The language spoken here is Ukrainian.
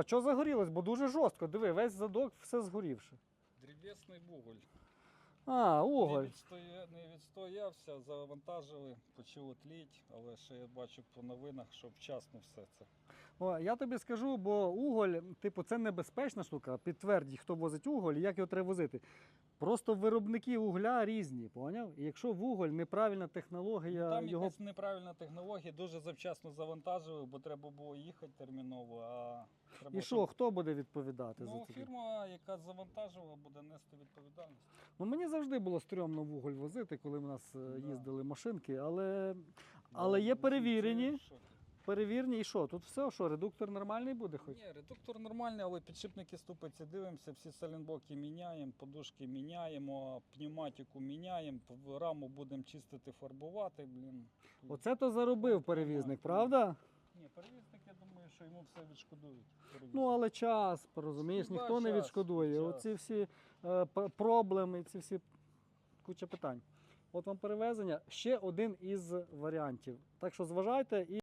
а що загорілось? Бо дуже жорстко. Диви, весь задок все згорівши. Древесний вуголь. А, уголь. Не відстоявся, завантажили, почало тліть, але ще я бачу по новинах, що вчасно все це. О, я тобі скажу, бо уголь, типу, це небезпечна штука. Підтвердіть, хто возить уголь і як його треба возити. Просто виробники угля різні, поняв? І якщо вуголь неправильна технологія, Там його якась неправильна технологія, дуже завчасно завантажили, бо треба було їхати терміново. А треба, і що, хто буде відповідати за Ну, це? фірма, яка завантажила, буде нести відповідальність. Ну мені завжди було стрьомно вуголь возити, коли в нас е, їздили машинки, але, але є перевірені. Перевірні, і що? Тут все, що редуктор нормальний буде хоч? Ні, редуктор нормальний, але підшипники ступиці дивимося, всі салінблоки міняємо, подушки міняємо, пневматику міняємо, в- раму будемо чистити, фарбувати. Блін. Оце то заробив перевізник, правда? Ні, перевізник, я думаю, що йому все відшкодують. Ну, але час, розумієш, Ну, да, ніхто не час, відшкодує. час. Оці всі е, п- проблеми, ці всі куча питань. От вам перевезення ще один із варіантів. Так що зважайте і.